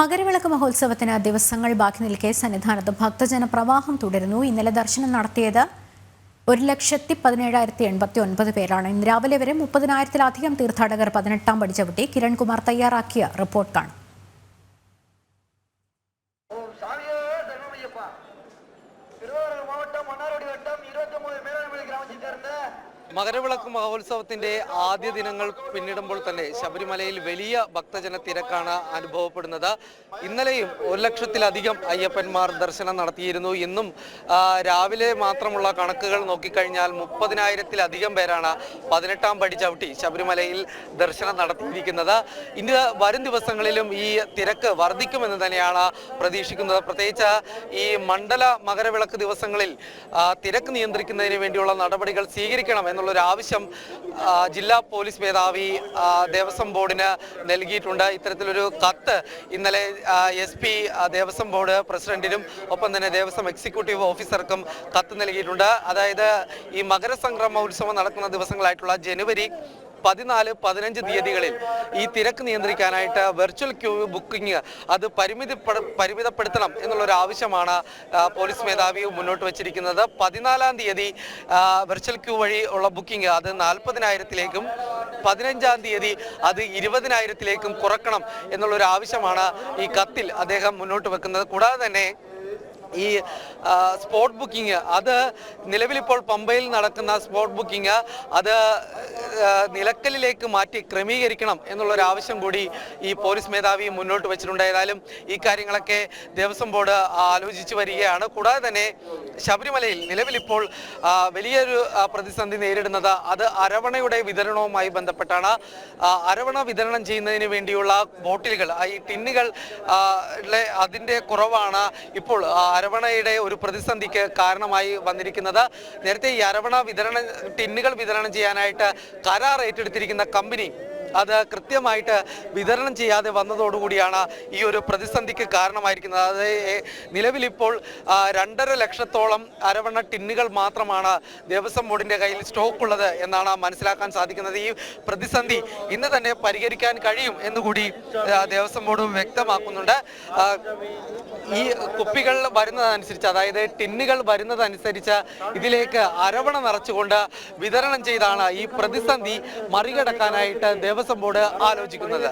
മകരവിളക്ക് മഹോത്സവത്തിന് ദിവസങ്ങൾ ബാക്കി നിൽക്കെ സന്നിധാനത്ത് ഭക്തജന പ്രവാഹം തുടരുന്നു ഇന്നലെ ദർശനം നടത്തിയത് ഒരു ലക്ഷത്തി പതിനേഴായിരത്തി എൺപത്തി ഒൻപത് പേരാണ് ഇന്ന് രാവിലെ വരെ മുപ്പതിനായിരത്തിലധികം തീർത്ഥാടകർ പതിനെട്ടാം പടി ചവിട്ടി കിരൺകുമാർ തയ്യാറാക്കിയ റിപ്പോർട്ട് കാണും ஓம் சாமியே சர்வமையப்பா திருவாரூர் மாவட்டம் மன்னார்குடி வட்டம் മകരവിളക്ക് മഹോത്സവത്തിന്റെ ആദ്യ ദിനങ്ങൾ പിന്നിടുമ്പോൾ തന്നെ ശബരിമലയിൽ വലിയ ഭക്തജന തിരക്കാണ് അനുഭവപ്പെടുന്നത്. ഇന്നലെയും ഒരു ലക്ഷത്തിലധികം അയ്യപ്പന്മാർ ദർശനം നടത്തിയിരുന്നു. ഇന്നും രാവിലെ മാത്രമുള്ള കണക്കുകൾ നോക്കിക്കഴിഞ്ഞാൽ മുപ്പതിനായിരത്തിലധികം പേരാണ് പതിനെട്ടാം പടി ചവിട്ടി ശബരിമലയിൽ ദർശനം നടത്തിയിരിക്കുന്നത്. ഇനി വരും ദിവസങ്ങളിലും ഈ തിരക്ക് വർദ്ധിക്കുമെന്ന് തന്നെയാണ് പ്രതീക്ഷിക്കുന്നത്. പ്രത്യേകിച്ച് ഈ മണ്ഡല മകരവിളക്ക് ദിവസങ്ങളിൽ തിരക്ക് നിയന്ത്രിക്കുന്നതിന് വേണ്ടിയുള്ള നടപടികൾ സ്വീകരിക്കണം എന്നുള്ളൊരു ആവശ്യം ജില്ലാ പോലീസ് മേധാവി ദേവസ്വം ബോർഡിന് നൽകിയിട്ടുണ്ട്. ഇത്തരത്തിലൊരു കത്ത് ഇന്നലെ എസ് പി ദേവസ്വം ബോർഡ് പ്രസിഡന്റിനും ഒപ്പം തന്നെ ദേവസ്വം എക്സിക്യൂട്ടീവ് ഓഫീസർക്കും കത്ത് നൽകിയിട്ടുണ്ട്. അതായത് ഈ മകരസംക്രമ ഉത്സവം നടക്കുന്ന ദിവസങ്ങളായിട്ടുള്ള ജനുവരി പതിനാല് പതിനഞ്ച് തീയതികളിൽ ഈ തിരക്ക് നിയന്ത്രിക്കാനായിട്ട് വെർച്വൽ ക്യൂ ബുക്കിംഗ് അത് പരിമിതി പരിമിതപ്പെടുത്തണം എന്നുള്ളൊരു ആവശ്യമാണ് പോലീസ് മേധാവി മുന്നോട്ട് വച്ചിരിക്കുന്നത്. പതിനാലാം തീയതി വെർച്വൽ ക്യൂ വഴി ഉള്ള ബുക്കിംഗ് അത് നാൽപ്പതിനായിരത്തിലേക്കും പതിനഞ്ചാം തീയതി അത് ഇരുപതിനായിരത്തിലേക്കും കുറക്കണം എന്നുള്ളൊരു ആവശ്യമാണ് ഈ കത്തിൽ അദ്ദേഹം മുന്നോട്ട് വെക്കുന്നത്. കൂടാതെ തന്നെ ഈ സ്പോട്ട് ബുക്കിംഗ് അത് നിലവിലിപ്പോൾ പമ്പയിൽ നടക്കുന്ന സ്പോട്ട് ബുക്കിംഗ് അത് നിലക്കലിലേക്ക് മാറ്റി ക്രമീകരിക്കണം എന്നുള്ളൊരു ആവശ്യം കൂടി ഈ പോലീസ് മേധാവി മുന്നോട്ട് വെച്ചിട്ടുണ്ട്. ഏതായാലും ഈ കാര്യങ്ങളൊക്കെ ദേവസ്വം ബോർഡ് ആലോചിച്ച് വരികയാണ്. കൂടാതെ തന്നെ ശബരിമലയിൽ നിലവിലിപ്പോൾ വലിയൊരു പ്രതിസന്ധി നേരിടുന്നത് അത് അരവണയുടെ വിതരണവുമായി ബന്ധപ്പെട്ടാണ്. അരവണ വിതരണം ചെയ്യുന്നതിന് വേണ്ടിയുള്ള ബോട്ടിലുകൾ ഈ ടിന്നുകൾ അതിന്റെ കുറവാണ് ഇപ്പോൾ അരവണയുടെ ഒരു പ്രതിസന്ധിക്ക് കാരണമായി വന്നിരിക്കുന്നത്. നേരത്തെ ഈ അരവണ വിതരണ ടിന്നുകൾ വിതരണം ചെയ്യാനായിട്ട് കരാർ ഏറ്റെടുത്തിരിക്കുന്ന കമ്പനി അത് കൃത്യമായിട്ട് വിതരണം ചെയ്യാതെ വന്നതോടുകൂടിയാണ് ഈ ഒരു പ്രതിസന്ധിക്ക് കാരണമായിരിക്കുന്നത്. അത് നിലവിലിപ്പോൾ രണ്ടര ലക്ഷത്തോളം അരവണ ടിന്നുകൾ മാത്രമാണ് ദേവസ്വം ബോർഡിന്റെ കയ്യിൽ സ്റ്റോക്ക് ഉള്ളത് എന്നാണ് മനസ്സിലാക്കാൻ സാധിക്കുന്നത്. ഈ പ്രതിസന്ധി ഇന്ന് തന്നെ പരിഹരിക്കാൻ കഴിയും എന്നുകൂടി ദേവസ്വം ബോർഡ് വ്യക്തമാക്കുന്നുണ്ട്. ഈ കുപ്പികൾ വരുന്നതനുസരിച്ച് അതായത് ടിന്നുകൾ വരുന്നതനുസരിച്ച് ഇതിലേക്ക് അരവണ നിറച്ചുകൊണ്ട് വിതരണം ചെയ്താണ് ഈ പ്രതിസന്ധി മറികടക്കാനായിട്ട് ദേവസ്വം ദേവസ്വം ബോർഡ് ആലോചിക്കുന്നത്.